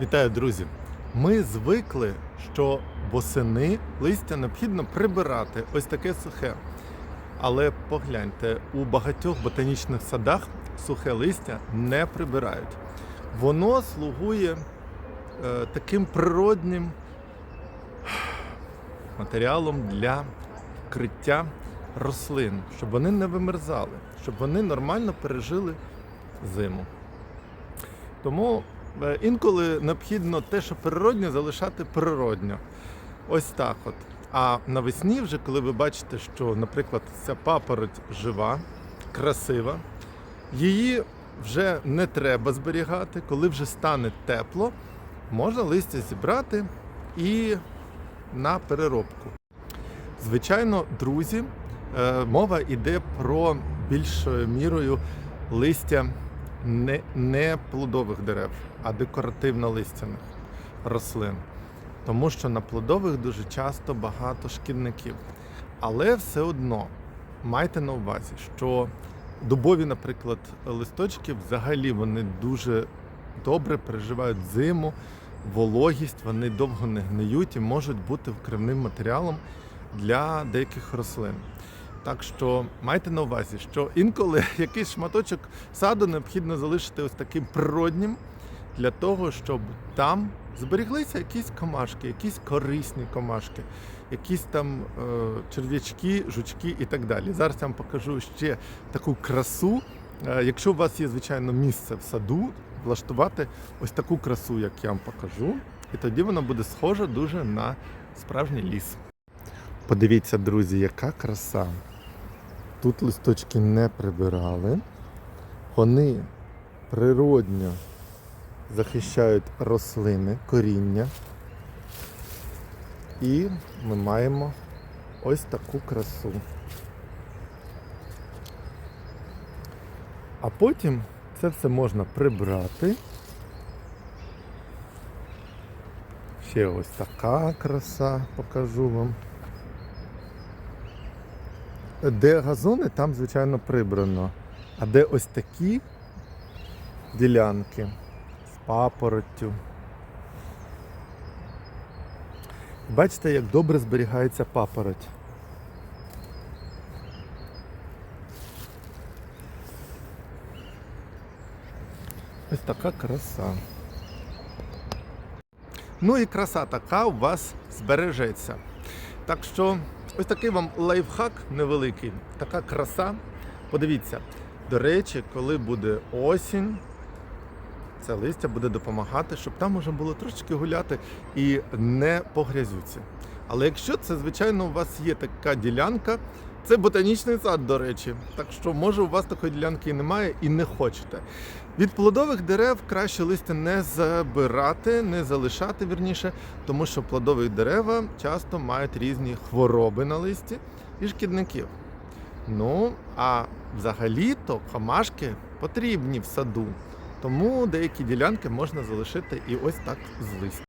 Вітаю, друзі! Ми звикли, що восени листя необхідно прибирати ось таке сухе. Але погляньте, у багатьох ботанічних садах сухе листя не прибирають. Воно слугує е, таким природнім матеріалом для вкриття рослин, щоб вони не вимерзали, щоб вони нормально пережили зиму. Тому інколи необхідно те, що природньо, залишати природньо. Ось так от. А навесні, вже коли ви бачите, що, наприклад, ця папороть жива, красива, її вже не треба зберігати, коли вже стане тепло, можна листя зібрати і на переробку. Звичайно, друзі, е, мова йде про більшою мірою листя не, не плодових дерев, а декоративно-листяних рослин. Тому що на плодових дуже часто багато шкідників. Але все одно майте на увазі, що дубові, наприклад, листочки взагалі вони дуже добре переживають зиму, вологість, вони довго не гниють і можуть бути вкривним матеріалом для деяких рослин. Так що майте на увазі, що інколи якийсь шматочок саду необхідно залишити ось таким природнім для того, щоб там зберіглися якісь комашки, якісь корисні комашки, якісь там е, черв'ячки, жучки і так далі. Зараз я вам покажу ще таку красу. Е, якщо у вас є, звичайно, місце в саду, влаштувати ось таку красу, як я вам покажу, і тоді вона буде схожа дуже на справжній ліс. Подивіться, друзі, яка краса. Тут листочки не прибирали. Вони природньо захищають рослини, коріння. І ми маємо ось таку красу. А потім це все можна прибрати. Ще ось така краса покажу вам. Де газони, там, звичайно, прибрано. А де ось такі ділянки з папороттю. Бачите, як добре зберігається папороть. Ось така краса. Ну і краса така у вас збережеться. Так що ось такий вам лайфхак невеликий, така краса. Подивіться, до речі, коли буде осінь, це листя буде допомагати, щоб там можна було трошечки гуляти і не по грязюці. Але якщо це, звичайно, у вас є така ділянка, це ботанічний сад, до речі. Так що, може, у вас такої ділянки і немає і не хочете. Від плодових дерев краще листя не забирати, не залишати вірніше, тому що плодові дерева часто мають різні хвороби на листі і шкідників. Ну, а взагалі-то комашки потрібні в саду. Тому деякі ділянки можна залишити і ось так з листя.